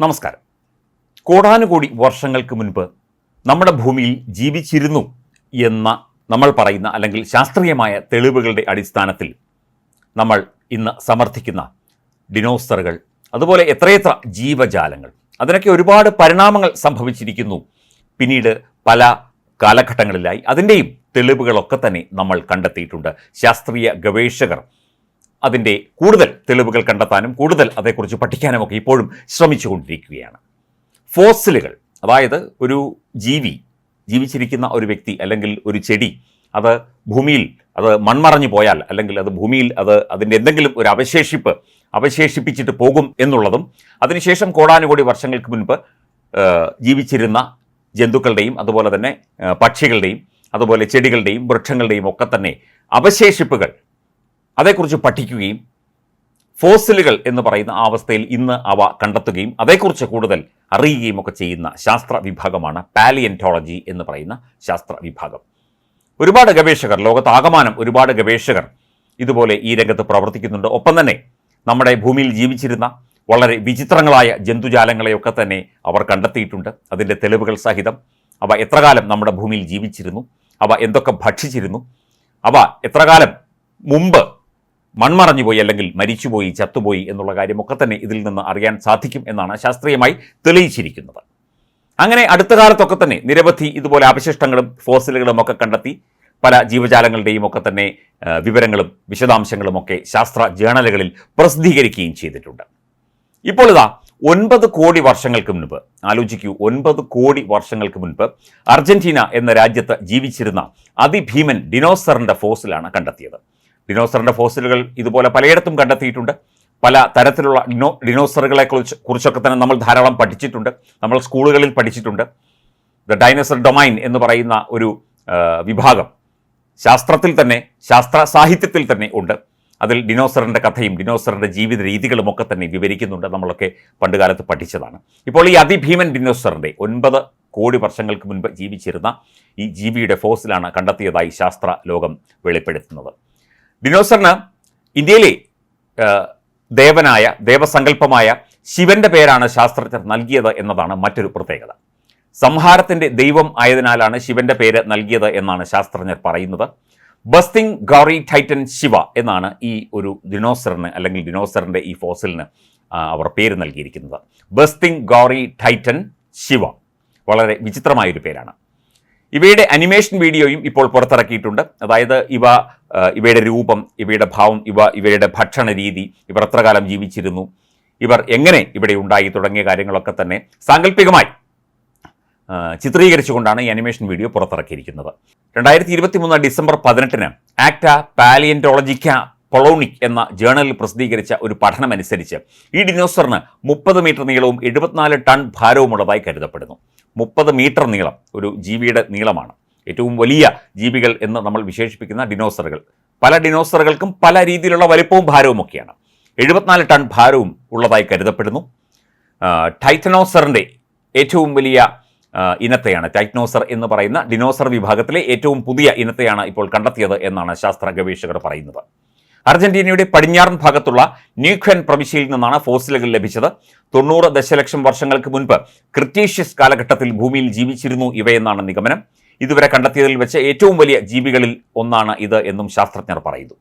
നമസ്കാരം. കോടാനുകോടി വർഷങ്ങൾക്ക് മുൻപ് നമ്മുടെ ഭൂമിയിൽ ജീവിച്ചിരുന്നു എന്ന നമ്മൾ പറയുന്ന അല്ലെങ്കിൽ ശാസ്ത്രീയമായ തെളിവുകളുടെ അടിസ്ഥാനത്തിൽ നമ്മൾ ഇന്ന് സമർത്ഥിക്കുന്ന ഡിനോസറുകൾ അതുപോലെ എത്രയെത്ര ജീവജാലങ്ങൾ അതിനൊക്കെ ഒരുപാട് പരിണാമങ്ങൾ സംഭവിച്ചിരിക്കുന്നു. പിന്നീട് പല കാലഘട്ടങ്ങളിലായി അതിന്റെയും തെളിവുകളൊക്കെ തന്നെ നമ്മൾ കണ്ടെത്തിയിട്ടുണ്ട്. ശാസ്ത്രീയ ഗവേഷകർ അതിന്റെ കൂടുതൽ തെളിവുകൾ കണ്ടെത്താനും കൂടുതൽ അതേക്കുറിച്ച് പഠിക്കാനും ഒക്കെ ഇപ്പോഴും ശ്രമിച്ചുകൊണ്ടിരിക്കുകയാണ്. ഫോസിലുകൾ അതായത് ഒരു ജീവി ജീവിച്ചിരിക്കുന്ന ഒരു വ്യക്തി അല്ലെങ്കിൽ ഒരു ചെടി അത് ഭൂമിയിൽ അത് മൺമറഞ്ഞു പോയാൽ അല്ലെങ്കിൽ അത് ഭൂമിയിൽ അത് അതിന്റെ എന്തെങ്കിലും ഒരു അവശേഷിപ്പ് അവശേഷിപ്പിച്ചിട്ട് പോകും എന്നുള്ളതും അതിനുശേഷം കോടാനുകോടി വർഷങ്ങൾക്ക് മുൻപ് ജീവിച്ചിരുന്ന ജന്തുക്കളുടെയും അതുപോലെ തന്നെ പക്ഷികളുടെയും അതുപോലെ ചെടികളുടെയും വൃക്ഷങ്ങളുടെയും ഒക്കെ തന്നെ അവശേഷിപ്പുകൾ അതേക്കുറിച്ച് പഠിക്കുകയും ഫോസിലുകൾ എന്ന് പറയുന്ന അവസ്ഥയിൽ ഇന്ന് അവ കണ്ടെത്തുകയും അതേക്കുറിച്ച് കൂടുതൽ അറിയുകയും ഒക്കെ ചെയ്യുന്ന ശാസ്ത്ര വിഭാഗമാണ് പാലിയന്റോളജി എന്ന് പറയുന്ന ശാസ്ത്ര വിഭാഗം ഒരുപാട് ഗവേഷകർ ലോകത്താകമാനം ഒരുപാട് ഗവേഷകർ ഇതുപോലെ ഈ രംഗത്ത് പ്രവർത്തിക്കുന്നുണ്ട്. ഒപ്പം തന്നെ നമ്മുടെ ഭൂമിയിൽ ജീവിച്ചിരുന്ന വളരെ വിചിത്രങ്ങളായ ജന്തുജാലങ്ങളെയൊക്കെ തന്നെ അവർ കണ്ടെത്തിയിട്ടുണ്ട്. അതിന്റെ തെളിവുകൾ സഹിതം അവ എത്രകാലം നമ്മുടെ ഭൂമിയിൽ ജീവിച്ചിരുന്നു? അവ എന്തൊക്കെ ഭക്ഷിച്ചിരുന്നു? അവ എത്രകാലം മുമ്പ് മൺമറഞ്ഞുപോയി അല്ലെങ്കിൽ മരിച്ചുപോയി ചത്തുപോയി എന്നുള്ള കാര്യമൊക്കെ തന്നെ ഇതിൽ നിന്ന് അറിയാൻ സാധിക്കും എന്നാണ് ശാസ്ത്രീയമായി തെളിയിച്ചിരിക്കുന്നത്. അങ്ങനെ അടുത്ത കാലത്തൊക്കെ തന്നെ നിരവധി ഇതുപോലെ അവശിഷ്ടങ്ങളും ഫോസിലുകളും ഒക്കെ കണ്ടെത്തി പല ജീവജാലങ്ങളുടെയും ഒക്കെ തന്നെ വിവരങ്ങളും വിശദാംശങ്ങളും ഒക്കെ ശാസ്ത്ര ജേണലുകളിൽ പ്രസിദ്ധീകരിക്കുകയും ചെയ്തിട്ടുണ്ട്. ഇപ്പോൾ ഇതാ ഒൻപത് കോടി വർഷങ്ങൾക്ക് മുൻപ് ആലോചിക്കൂ ഒൻപത് കോടി വർഷങ്ങൾക്ക് മുൻപ് അർജന്റീന എന്ന രാജ്യത്ത് ജീവിച്ചിരുന്ന അതിഭീമൻ ഡിനോസറിന്റെ ഫോസിലാണ് കണ്ടെത്തിയത്. ഡിനോസറിന്റെ ഫോസിലുകൾ ഇതുപോലെ പലയിടത്തും കണ്ടെത്തിയിട്ടുണ്ട്. പല തരത്തിലുള്ള ഡിനോ ഡിനോസറുകളെ കുറിച്ച് കുറിച്ചൊക്കെ തന്നെ നമ്മൾ ധാരാളം പഠിച്ചിട്ടുണ്ട്. നമ്മൾ സ്കൂളുകളിൽ പഠിച്ചിട്ടുണ്ട്. ദ ഡൈനോസർ ഡൊമൈൻ എന്ന് പറയുന്ന ഒരു വിഭാഗം ശാസ്ത്രത്തിൽ തന്നെ ശാസ്ത്ര സാഹിത്യത്തിൽ തന്നെ ഉണ്ട്. അതിൽ ഡിനോസറിന്റെ കഥയും ഡിനോസറിന്റെ ജീവിത രീതികളും ഒക്കെ തന്നെ വിവരിക്കുന്നുണ്ട് നമ്മളൊക്കെ പണ്ടുകാലത്ത് പഠിച്ചതാണ്. ഇപ്പോൾ ഈ അതിഭീമൻ ഡിനോസറിന്റെ ഒൻപത് കോടി വർഷങ്ങൾക്ക് മുൻപ് ജീവിച്ചിരുന്ന ഈ ജീവിയുടെ ഫോസിലാണ് കണ്ടെത്തിയതായി ശാസ്ത്ര ലോകം വെളിപ്പെടുത്തുന്നത്. ഡിനോസറിന് ഇന്ത്യയിലെ ദേവനായ ദേവസങ്കല്പമായ ശിവന്റെ പേരാണ് ശാസ്ത്രജ്ഞർ നൽകിയത് എന്നതാണ് മറ്റൊരു പ്രത്യേകത. സംഹാരത്തിന്റെ ദൈവം ആയതിനാലാണ് ശിവന്റെ പേര് നൽകിയത് എന്നാണ് ശാസ്ത്രജ്ഞർ പറയുന്നത്. ബസ്തിങ് ഗൗറി ടൈറ്റൻ ശിവ എന്നാണ് ഈ ഒരു ഡിനോസറിന് അല്ലെങ്കിൽ ഡിനോസറിന്റെ ഈ ഫോസിലിന് അവർ പേര് നൽകിയിരിക്കുന്നത്. ബസ്തിങ് ഗൗറി ടൈറ്റൻ ശിവ വളരെ വിചിത്രമായൊരു പേരാണ്. ഇവയുടെ അനിമേഷൻ വീഡിയോയും ഇപ്പോൾ പുറത്തിറക്കിയിട്ടുണ്ട്. അതായത് ഇവ ഇവയുടെ രൂപം ഇവയുടെ ഭാവം ഇവ ഇവയുടെ ഭക്ഷണ രീതി ഇവർ എത്ര കാലം ജീവിച്ചിരുന്നു? ഇവർ എങ്ങനെ ഇവിടെ ഉണ്ടായി? തുടങ്ങിയ കാര്യങ്ങളൊക്കെ തന്നെ സാങ്കല്പികമായി ചിത്രീകരിച്ചുകൊണ്ടാണ് ഈ അനിമേഷൻ വീഡിയോ പുറത്തിറക്കിയിരിക്കുന്നത്. രണ്ടായിരത്തി ഇരുപത്തി മൂന്ന് ഡിസംബർ പതിനെട്ടിന് ആക്ട പാലിയന്റോളജിക്ക പൊളോണിക് എന്ന ജേണലിൽ പ്രസിദ്ധീകരിച്ച ഒരു പഠനമനുസരിച്ച് ഈ ഡിനോസറിന് മുപ്പത് മീറ്റർ നീളവും എഴുപത്തിനാല് ടൺ ഭാരവുമുള്ളതായി കരുതപ്പെടുന്നു. മുപ്പത് മീറ്റർ നീളം ഒരു ജീവിയുടെ നീളമാണ്. ഏറ്റവും വലിയ ജീവികൾ എന്ന് നമ്മൾ വിശേഷിപ്പിക്കുന്ന ഡിനോസറുകൾ പല ഡിനോസറുകൾക്കും പല രീതിയിലുള്ള വലിപ്പവും ഭാരവും ഒക്കെയാണ്. എഴുപത്തിനാല് ടൺ ഭാരവും ഉള്ളതായി കരുതപ്പെടുന്നു. ടൈറ്റനോസറിന്റെ ഏറ്റവും വലിയ ഇനത്തെയാണ് ടൈറ്റ്നോസർ എന്ന് പറയുന്ന ഡിനോസർ വിഭാഗത്തിലെ ഏറ്റവും പുതിയ ഇനത്തെയാണ് ഇപ്പോൾ കണ്ടെത്തിയത് എന്നാണ് ശാസ്ത്ര ഗവേഷകർ പറയുന്നത്. അർജന്റീനയുടെ പടിഞ്ഞാറൻ ഭാഗത്തുള്ള ന്യൂഖ്വൻ പ്രവിശ്യയിൽ നിന്നാണ് ഫോസിലുകൾ ലഭിച്ചത്. തൊണ്ണൂറ് ദശലക്ഷം വർഷങ്ങൾക്ക് മുൻപ് ക്രിറ്റീഷ്യസ് കാലഘട്ടത്തിൽ ഭൂമിയിൽ ജീവിച്ചിരുന്നു ഇവയെന്നാണ് നിഗമനം. ഇതുവരെ കണ്ടെത്തിയതിൽ വെച്ച് ഏറ്റവും വലിയ ജീവികളിൽ ഒന്നാണ് ഇത് എന്നും ശാസ്ത്രജ്ഞർ പറയുന്നു.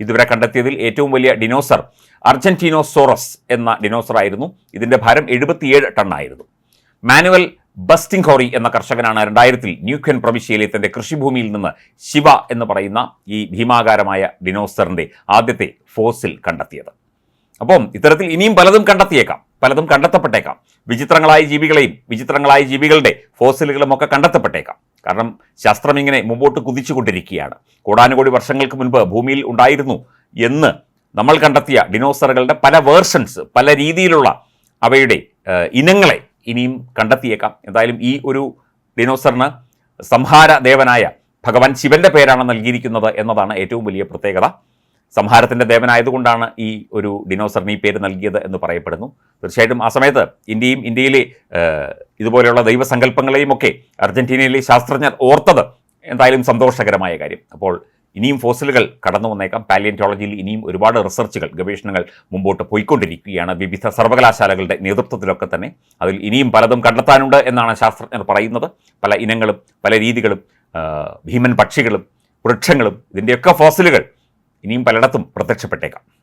ഇതുവരെ കണ്ടെത്തിയതിൽ ഏറ്റവും വലിയ ഡിനോസർ അർജന്റീനോസോറസ് എന്ന ഡിനോസർ ആയിരുന്നു. ഇതിന്റെ ഭാരം എഴുപത്തിയേഴ് ടണ്ണായിരുന്നു. മാനുവൽ ബസ്റ്റിംഗ്ഹോറി എന്ന കർഷകനാണ് രണ്ടായിരത്തിൽ ന്യൂക്വൻ പ്രവിശ്യയിലെ തന്റെ കൃഷിഭൂമിയിൽ നിന്ന് ശിവ എന്ന് പറയുന്ന ഈ ഭീമാകാരമായ ഡിനോസറിന്റെ ആദ്യത്തെ ഫോസിൽ കണ്ടെത്തിയത്. അപ്പം ഇത്തരത്തിൽ ഇനിയും പലതും കണ്ടെത്തിയേക്കാം. പലതും കണ്ടെത്തപ്പെട്ടേക്കാം. വിചിത്രങ്ങളായ ജീവികളെയും വിചിത്രങ്ങളായ ജീവികളുടെ ഫോസിലുകളും ഒക്കെ കണ്ടെത്തപ്പെട്ടേക്കാം. കാരണം ശാസ്ത്രം ഇങ്ങനെ മുമ്പോട്ട് കുതിച്ചുകൊണ്ടിരിക്കുകയാണ്. കോടാനുകോടി വർഷങ്ങൾക്ക് മുൻപ് ഭൂമിയിൽ ഉണ്ടായിരുന്നു എന്ന് നമ്മൾ കണ്ടെത്തിയ ഡിനോസറുകളുടെ പല വേർഷൻസ് പല രീതിയിലുള്ള അവയുടെ ഇനങ്ങളെ ഇനിയും കണ്ടെത്തിയേക്കാം. എന്തായാലും ഈ ഒരു ഡിനോസറിന് സംഹാര ദേവനായ ഭഗവാൻ ശിവന്റെ പേരാണ് നൽകിയിരിക്കുന്നത് എന്നതാണ് ഏറ്റവും വലിയ പ്രത്യേകത. സംഹാരത്തിന്റെ ദേവനായതുകൊണ്ടാണ് ഈ ഒരു ഡിനോസറിന് ഈ പേര് നൽകിയത് എന്ന് പറയപ്പെടുന്നു. തീർച്ചയായിട്ടും ആ സമയത്ത് ഇന്ത്യയും ഇന്ത്യയിലെ ഇതുപോലെയുള്ള ദൈവസങ്കല്പങ്ങളെയും ഒക്കെ അർജന്റീനയിലെ ശാസ്ത്രജ്ഞർ ഓർത്തത് എന്തായാലും സന്തോഷകരമായ കാര്യം. അപ്പോൾ ഇനിയും ഫോസിലുകൾ കടന്നു വന്നേക്കാം. പാലിയന്റോളജിയിൽ ഇനിയും ഒരുപാട് റിസർച്ചുകൾ ഗവേഷണങ്ങൾ മുമ്പോട്ട് പോയിക്കൊണ്ടിരിക്കുകയാണ്. വിവിധ സർവകലാശാലകളുടെ നേതൃത്വത്തിലൊക്കെ തന്നെ. അതിൽ ഇനിയും പലതും കണ്ടെത്താനുണ്ട് എന്നാണ് ശാസ്ത്രജ്ഞർ പറയുന്നത്. പല ഇനങ്ങളും പല രീതികളും ഭീമൻ പക്ഷികളും വൃക്ഷങ്ങളും ഇതിന്റെയൊക്കെ ഫോസിലുകൾ ഇനിയും പലയിടത്തും പ്രത്യക്ഷപ്പെട്ടേക്കാം.